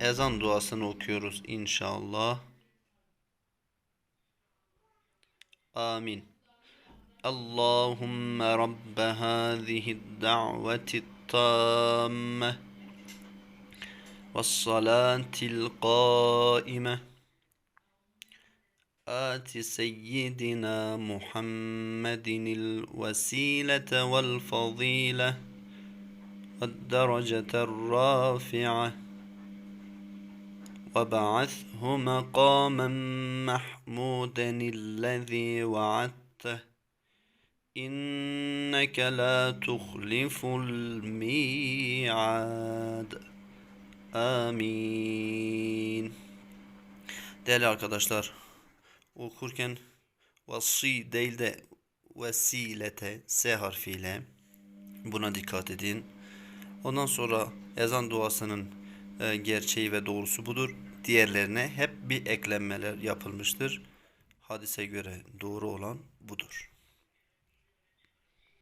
ezan duasını okuyoruz inşallah. Amin. اللهم رب هذه الدعوة التامة والصلاة القائمة آت سيدنا محمد الوسيلة والفضيلة والدرجة الرافعة وابعثه مقاما محمودا الذي وعدته إنك لا تخلف الميعاد Amin. Değerli arkadaşlar, okurken vasi değil de vesilete S harfiyle buna dikkat edin. Ondan sonra ezan duasının e, gerçeği ve doğrusu budur. Diğerlerine hep bir eklenmeler yapılmıştır. Hadise göre doğru olan budur.